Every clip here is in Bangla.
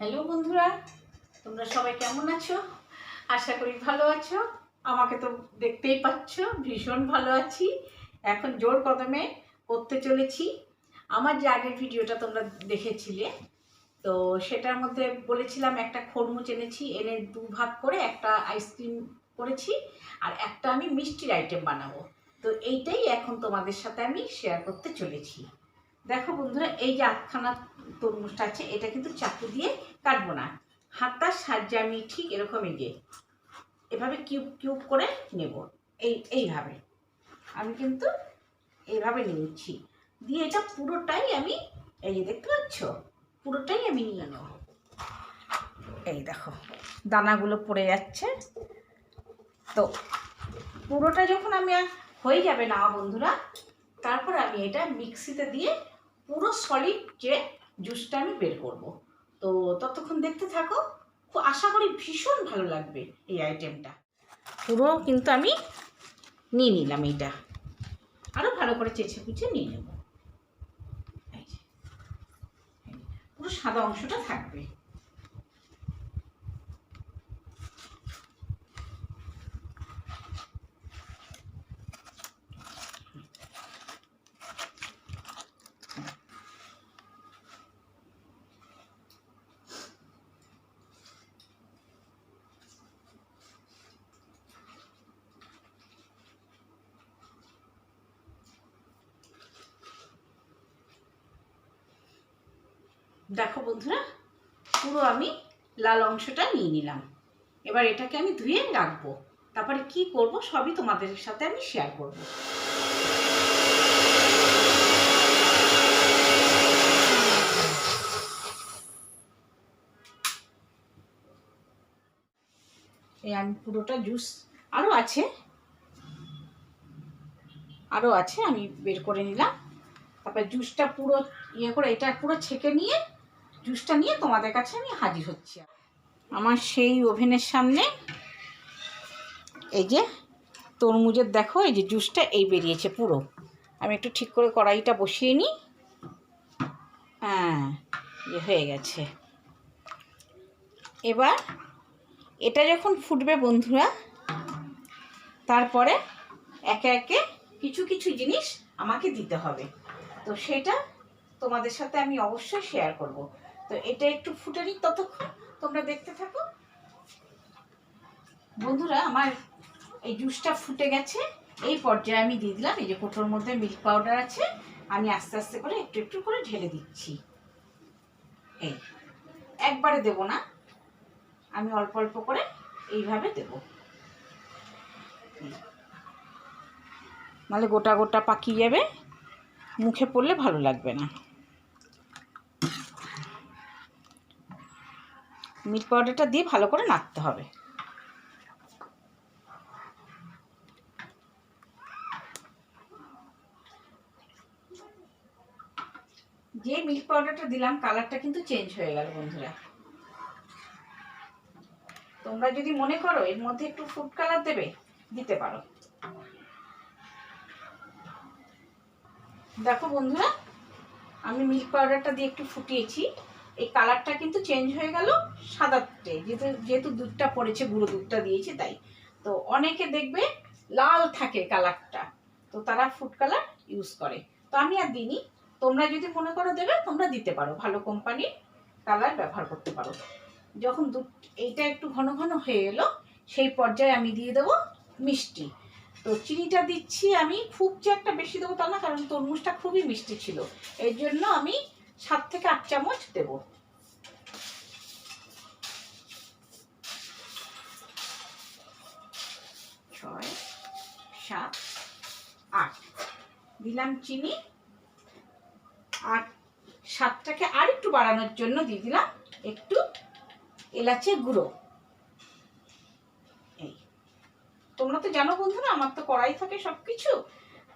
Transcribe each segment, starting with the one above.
হ্যালো বন্ধুরা, তোমরা সবাই কেমন আছো? আশা করি ভালো আছো। আমাকে তো দেখতেই পাচ্ছ, ভীষণ ভালো আছি। এখন জোর কদমে করতে চলেছি। আমার যে আগের ভিডিওটা তোমরা দেখেছিলে, তো সেটার মধ্যে বলেছিলাম একটা খরমুচ এনেছি, এনে দু ভাগ করে একটা আইসক্রিম করেছি, আর একটা আমি মিষ্টির আইটেম বানাবো। তো এইটাই এখন তোমাদের সাথে আমি শেয়ার করতে চলেছি। দেখো বন্ধুরা, এই যে আটখানা তরমুজটা আছে, এটা কিন্তু চাকু দিয়ে কাটবো না। হাতটার সাহায্যে আমি ঠিক এরকম এই যে এভাবে কিউব কিউব করে নেব। এই, এইভাবে। আমি কিন্তু এইভাবে নিচ্ছি। দিয়ে এটা পুরোটাই আমি, এই যে দেখতে পাচ্ছ, পুরোটাই আমি নিয়ে নেব। এই দেখো, দানাগুলো পড়ে যাচ্ছে। তো পুরোটা যখন আমি হয়ে যাবে না বন্ধুরা, তারপর আমি এটা মিক্সিতে দিয়ে পুরো সলিড যে জুসটা আমি বের করব। তো ততক্ষণ দেখতে থাকো, খুব আশা করি ভীষণ ভালো লাগবে এই আইটেমটা পুরো কিন্তু আমি নিয়ে নিলাম এইটা। আরও ভালো করে চেঁচে কুচে নিয়ে নেব। পুরো সাদা অংশটা থাকবে। দেখো বন্ধুরা, পুরো আমি লাল অংশটা নিয়ে নিলাম। এবার এটাকে আমি ধুয়ে রাখব। তারপরে কি করব সবই তোমাদের সাথে আমি শেয়ার করব। আমি পুরোটা জুস আরও আছে। আরও আছে, আমি বের করে নিলাম। তারপরে জুসটা পুরো ইয়ে করে, এটা পুরো ছেঁকে নিয়ে জুসটা নিয়ে তোমাদের কাছে আমি হাজির হচ্ছি। আমার সেই ওভেনের সামনে এই যে তরমুজের দেখো, এই যে জুসটা এই বেরিয়েছে পুরো। আমি একটু ঠিক করে কড়াইটা বসিয়ে নিই। হ্যাঁ ইয়ে হয়ে গেছে। এবার এটা যখন ফুটবে বন্ধুরা, তারপরে একে একে কিছু কিছু জিনিস আমাকে দিতে হবে। তো সেটা তোমাদের সাথে আমি অবশ্যই শেয়ার করব। তো এটা একটু ফুটে নিক ততক্ষণ তোমরা দেখতে থাকো। বন্ধুরা, আমার এই জুসটা ফুটে গেছে। এই পর্যায়ে আমি দিয়ে দিলাম, এই যে কোটোর মধ্যে মিল্ক পাউডার আছে, আমি আস্তে আস্তে করে একটু একটু করে ঢেলে দিচ্ছি। এই, একবারে দেব না, আমি অল্প অল্প করে এইভাবে দেব। নাহলে গোটা গোটা পাকিয়ে যাবে, মুখে পড়লে ভালো লাগবে না। মিল্ক পাউডারটা দিয়ে ভালো করে নাড়তে হবে। যে মিল্ক পাউডারটা দিলাম কালারটা কিন্তু চেঞ্জ হয়ে গেল বন্ধুরা। তোমরা যদি মনে করো এর মধ্যে একটু ফুড কালার দেবে, দিতে পারো। দেখো বন্ধুরা, আমি মিল্ক পাউডারটা দিয়ে একটু ফুটিয়েছি। এই কালারটা কিন্তু চেঞ্জ হয়ে গেল সাদাতে যেহেতু যেহেতু দুধটা পড়েছে, গুঁড়ো দুধটা দিয়েছি তাই। তো অনেকে দেখবে লাল থাকে কালারটা, তো তারা ফুড কালার ইউজ করে। তো আমি আর দিইনি। তোমরা যদি মনে করো দেবে, তোমরা দিতে পারো। ভালো কোম্পানির কালার ব্যবহার করতে পারো। যখন দুধ, এইটা একটু ঘন ঘন হয়ে এলো, সেই পর্যায়ে আমি দিয়ে দেবো মিষ্টি। তো চিনিটা দিচ্ছি আমি, খুব যে একটা বেশি দেবো তা না, কারণ তরমুজটা খুবই মিষ্টি ছিল। এর জন্য আমি সাত থেকে আট চামচ দেব। ছয়, সাত, আট। দিলাম চিনি। আর স্বাদটাকে আর একটু বাড়ানোর জন্য দিয়ে দিলাম একটু এলাচের গুঁড়ো। এই। তোমরা তো জানো বন্ধুরা, আমার তো কড়াই থাকে সব কিছু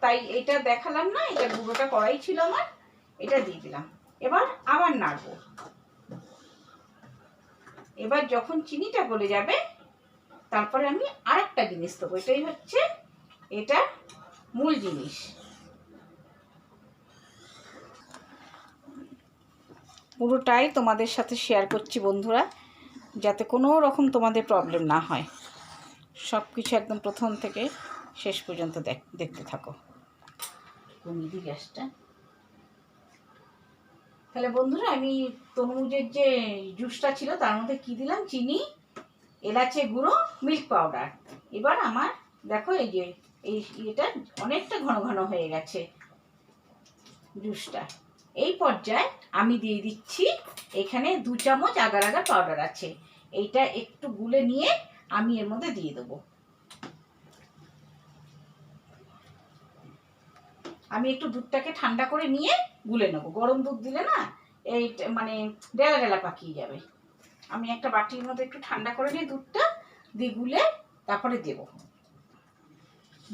তাই এটা দেখালাম না, এটা গুঁড়োটা কড়াই ছিল আমার, এটা দিয়ে দিলাম। এবার আবার নাড়বো। এবার যখন চিনিটা গলে যাবে, তারপরে আমি আরেকটা জিনিস দেবো। এটাই হচ্ছে এটা মূল জিনিস। পুরোটাই তোমাদের সাথে শেয়ার করছি বন্ধুরা, যাতে কোনো রকম তোমাদের প্রবলেম না হয়। সব কিছু একদম প্রথম থেকে শেষ পর্যন্ত দেখ দেখতে থাকো। কমিয়ে গ্যাসটা তাহলে বন্ধুরা, আমি তরমুজের যে জুসটা ছিল, তার মধ্যে কি দিলাম? চিনি এলাচে গুঁড়ো, মিল্ক পাউডার। এবার আমার, দেখো এই যে, এই এটা অনেকটা ঘন ঘন হয়ে গেছে, জুসটা। এই পর্যায়ে আমি দিয়ে দিচ্ছি, এখানে দু চামচ আগার আগার পাউডার আছে। এইটা একটু গুলে নিয়ে আমি এর মধ্যে দিয়ে দেবো। আমি একটু দুধটাকে ঠান্ডা করে নিয়ে গুলে নেব। গরম দুধ দিলে না এই মানে ডেলা ডেলা পাকিয়ে যাবে। আমি একটা বাটির মধ্যে একটু ঠান্ডা করে নিয়ে দুধটা দিয়ে গুলে তারপরে দেবো।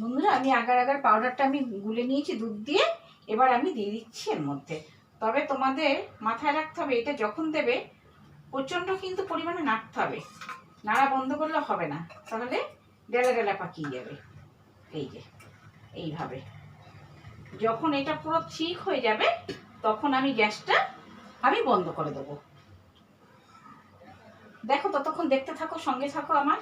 বন্ধুরা, আমি আগার আগার পাউডারটা আমি গুলে নিয়েছি দুধ দিয়ে। এবার আমি দিয়ে দিচ্ছি এর মধ্যে। তবে তোমাদের মাথায় রাখতে হবে, এটা যখন দেবে প্রচণ্ড কিন্তু পরিমাণে নাড়তে হবে। নাড়া বন্ধ করলে হবে না। তাহলে ডেলা ডেলা পাকিয়ে যাবে। এই যে, এইভাবে। যখন এটা পুরো ঠিক হয়ে যাবে, তখন আমি গ্যাসটা আমি বন্ধ করে দেবো। দেখো ততক্ষণ দেখতে থাকো, সঙ্গে থাকো আমার।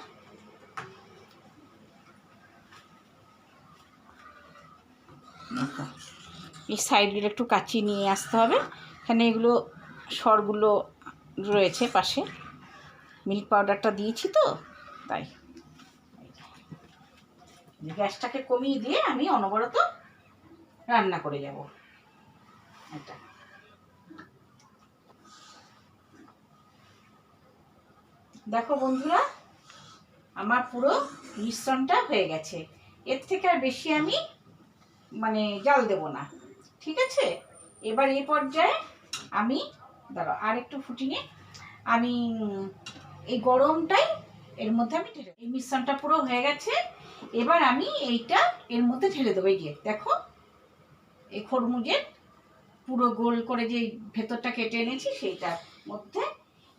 এই সাইডগুলো একটু কাচি নিয়ে আসতে হবে। এখানে এগুলো সরগুলো রয়েছে পাশে। মিল্ক পাউডারটা দিয়েছি তো, তাই। গ্যাসটাকে কমিয়ে দিয়ে আমি অনবরত রান্না করে যাব। এটা। দেখো বন্ধুরা, আমার পুরো মিশ্রণটা হয়ে গেছে। এর থেকে আর বেশি আমি মানে জাল দেব না। ঠিক আছে? এবার এই পর্যায়ে আমি, দাঁড়াও আর একটু ফুটিয়ে আমি এই গরমটাই এর মধ্যে আমি ঢেলে এই মিশ্রণটা পুরো হয়ে গেছে। এবার আমি এইটা এর মধ্যে ঢেলে দেবো। এই যে, দেখো এই খরমুজের পুরো গোল করে যে ভেতরটা কেটে এনেছি সেইটার মধ্যে।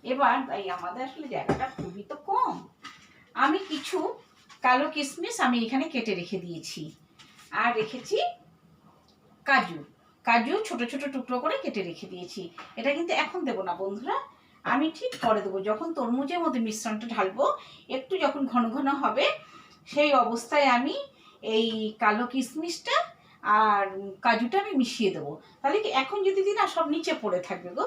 এবার তাই আমাদের আসলে জায়গাটা খুবই তো কম। আমি কিছু কালো কিশমিশ আমি এখানে কেটে রেখে দিয়েছি। আর রেখেছি কাজু। কাজু ছোট ছোট টুকরো করে কেটে রেখে দিয়েছি। এটা কিন্তু এখন দেবো না বন্ধুরা। আমি ঠিক পরে দেবো। যখন তরমুজের মধ্যে মিশ্রণটা ঢালবো, একটু যখন ঘন ঘন হবে, সেই অবস্থায় আমি এই কালো কিশমিশটা আর কাজুটা আমি মিশিয়ে দেবো। তাহলে কি এখন যদি দিই না, সব নিচে পড়ে থাকবে গো।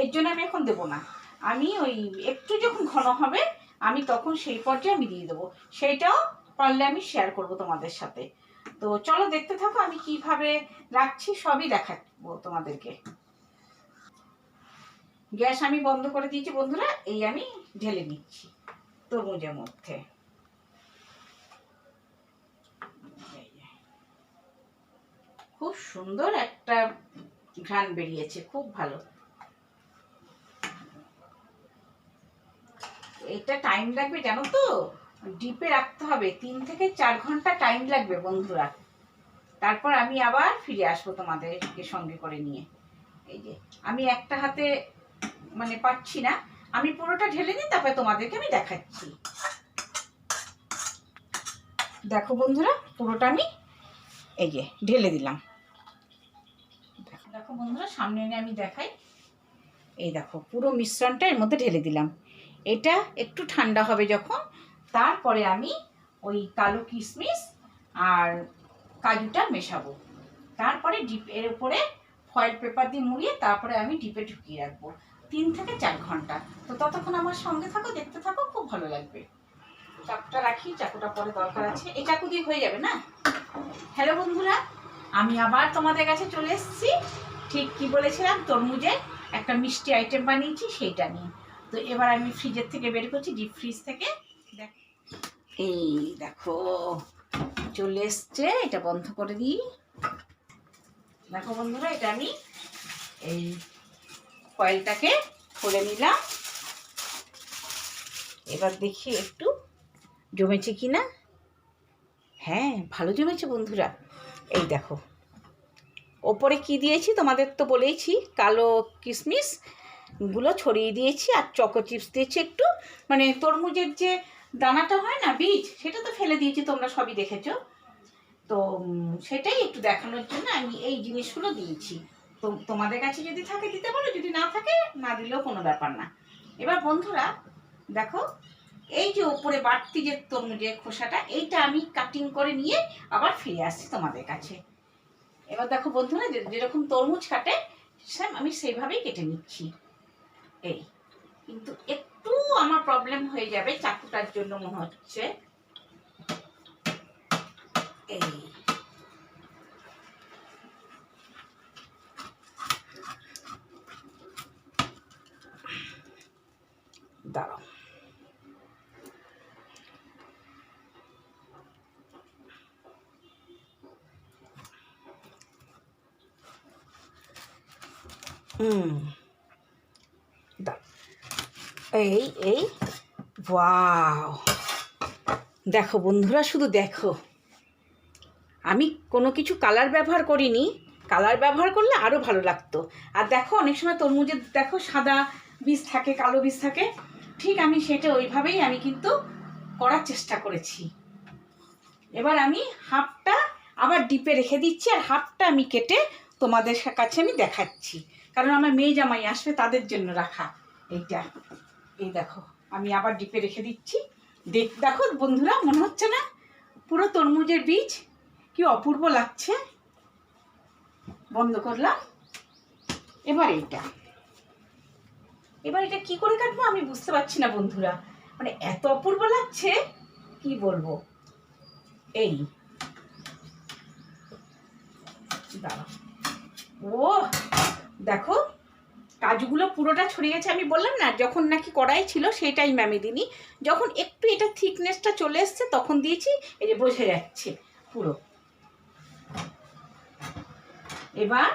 এর জন্য আমি এখন দেবো না। আমি ওই একটু যখন ঘন হবে, আমি তখন সেই পর্যায়ে আমি দিয়ে দেবো। সেইটাও পারলে আমি শেয়ার করব তোমাদের সাথে। তো চলো দেখতে থাকো, আমি কীভাবে রাখছি, সবই দেখাবো তোমাদেরকে। গ্যাস আমি বন্ধ করে দিয়েছি বন্ধুরা, এই আমি ঢেলে নিচ্ছি। তরমুজের মধ্যে এই যে। খুব সুন্দর একটা ঘ্রাণ বেরিয়েছে, খুব ভালো। এটা টাইম লাগবে জানো তো? ডিপে রাখতে হবে। তিন থেকে চার ঘণ্টা টাইম লাগবে বন্ধুরা। তারপর আমি আবার ফিরে আসব তোমাদেরকে সঙ্গে করে নিয়ে। এই যে, আমি একটা হাতে মানে পাচ্ছি না। আমি পুরোটা ঢেলে নিই তারপরে তোমাদেরকে আমি দেখাচ্ছি। দেখো বন্ধুরা, পুরোটা আমি এই যে, ঢেলে দিলাম। দেখো বন্ধুরা, সামনে এনে আমি দেখাই। এই দেখো, পুরো মিশ্রণটা এর মধ্যে ঢেলে দিলাম। এটা একটু ঠান্ডা হবে যখন, তারপরে আমি ওই কালো কিশমিশ আর কাজুটা মেশাবো। তারপরে ডিপ, এর উপরে ফয়েল পেপার দিয়ে মুড়িয়ে তারপরে আমি ডিপে ঢুকিয়ে রাখব। তিন থেকে চার ঘণ্টা। তো ততক্ষণ আমার সঙ্গে থাকো, দেখতে থাকো, খুব ভালো লাগবে। চাকুটা রাখি, চাকুটা পরে দরকার আছে। এই চাকু দিয়ে হয়ে যাবে না? হ্যালো বন্ধুরা, আমি আবার তোমাদের কাছে চলে এসেছি। ঠিক কি বলেছিলাম? তরমুজের একটা মিষ্টি আইটেম বানিয়েছি, সেইটা নিয়ে। তো এবার আমি ফ্রিজের থেকে বের করছি ডিপ ফ্রিজ থেকে। দেখ- এই দেখো, চলে এসছে, এটা বন্ধ করে দিই। দেখো বন্ধুরা, এটা আমি এই কয়েলটাকে খুলে নিলাম। এবার দেখি একটু জমেছে কি না হ্যাঁ ভালো জমেছে বন্ধুরা। এই দেখো। ওপরে কি দিয়েছি? তোমাদের তো বলেইছি, কালো কিশমিশগুলো ছড়িয়ে দিয়েছি আর চকো চিপস দিয়েছি একটু। মানে তরমুজের যে দানাটা হয় না, বীজ, সেটা তো ফেলে দিয়েছি, তোমরা সবই দেখেছ। তো সেটাই একটু দেখানোর জন্য আমি এই জিনিসগুলো দিয়েছি। তো, তোমাদের কাছে যদি থাকে, দিতে পারো যদি না থাকে, না দিলেও কোনো ব্যাপার না। এবার বন্ধুরা, দেখো এই যে উপরে বাড়তি যে তরমুজের খোসাটা, এইটা আমি কাটিং করে নিয়ে আবার ফিরে আসছি তোমাদের কাছে। এবার দেখো বন্ধুরা যেরকম তরমুজ কাটে সেম আমি সেইভাবেই কেটে নিচ্ছি। এই, কিন্তু একটু আমার প্রবলেম হয়ে যাবে চাকুটার জন্য মনে হচ্ছে। এই দাঁড়াও হুম দাঁড়াও। এই এই ওয়াও দেখো বন্ধুরা, শুধু দেখো। আমি কোনো কিছু কালার ব্যবহার করিনি। কালার ব্যবহার করলে আরও ভালো লাগতো। আর দেখো, অনেক সময় তরমুজের, দেখো, সাদা বীজ থাকে, কালো বীজ থাকে। ঠিক আমি সেটা ওইভাবেই আমি কিন্তু করার চেষ্টা করেছি। এবার আমি হাফটা আবার ডিপে রেখে দিচ্ছি, আর হাফটা আমি কেটে তোমাদের কাছে আমি দেখাচ্ছি। কারণ আমার মেয়ে জামাই আসবে তাদের জন্য রাখা। এইটা। এই দেখো, আমি আবার ডিপে রেখে দিচ্ছি। দেখ, দেখো বন্ধুরা, মনে হচ্ছে না? পুরো তরমুজের বীজ কি অপূর্ব লাগছে। বন্ধ করলাম। এবার এইটা। এবার এটা কি করে কাটবো আমি বুঝতে পারছি না বন্ধুরা। মানে এত অপূর্ব লাগছে, কি বলব? এই। দাঁড়াও ও দেখো, কাজগুলো পুরোটা ছড়িয়ে গেছে আমি বললাম না, যখন নাকি কড়াই ছিল সেই টাইম আমি যখন একটু এটা থিকনেসটা চলে এসছে, তখন দিয়েছি, এই যে বোঝা যাচ্ছে পুরো। এবার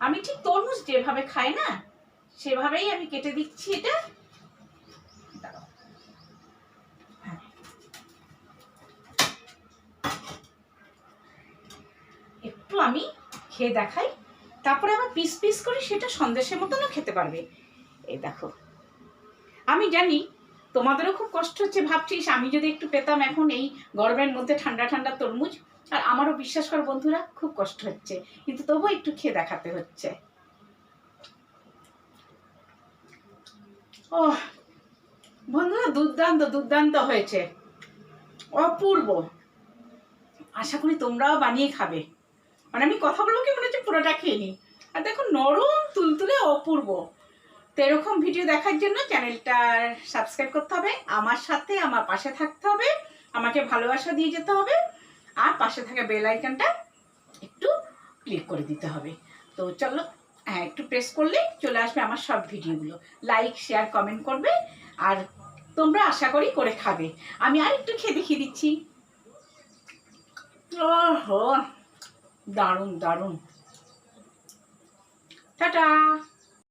আমি ঠিক তরমুজ যেভাবে খাই না, সেভাবেই আমি কেটে দিচ্ছি এটা। হ্যাঁ। একটু আমি খেয়ে দেখাই। তারপরে আবার পিস পিস করে সেটা সন্দেশের মতনও খেতে পারবে। এই দেখো। আমি জানি তোমাদেরও খুব কষ্ট হচ্ছে ভাবছিস, আমি যদি একটু পেতাম এখন এই গরমের মধ্যে ঠান্ডা ঠান্ডা তরমুজ, আর আমারও বিশ্বাস করো বন্ধুরা, খুব কষ্ট হচ্ছে। কিন্তু তবুও একটু খেয়ে দেখাতে হচ্ছে। ও বন্ধুরা, দুর্দান্ত দুর্দান্ত হয়েছে। অপূর্ব। আশা করি তোমরাও বানিয়ে খাবে। মানে আমি কথা বলব কি মনে হচ্ছে পুরোটা খেয়ে নিই। আর দেখো নরম, তুলতুলে, অপূর্ব। তো এরকম ভিডিও দেখার জন্য চ্যানেলটা সাবস্ক্রাইব করতে হবে, আমার সাথে, আমার পাশে থাকতে হবে, আমাকে ভালোবাসা দিয়ে যেতে হবে, আর পাশে থাকা বেল আইকনটা একটু ক্লিক করে দিতে হবে। তো চলো হ্যাঁ একটু প্রেস করলে চলে আসবে আমার সব ভিডিওগুলো। লাইক শেয়ার কমেন্ট করবে, আর তোমরা আশা করি করে খাবে। আমি আর একটু খেয়ে দেখিয়ে দিচ্ছি। ওহো! দারুণ দারুণ। টাটা!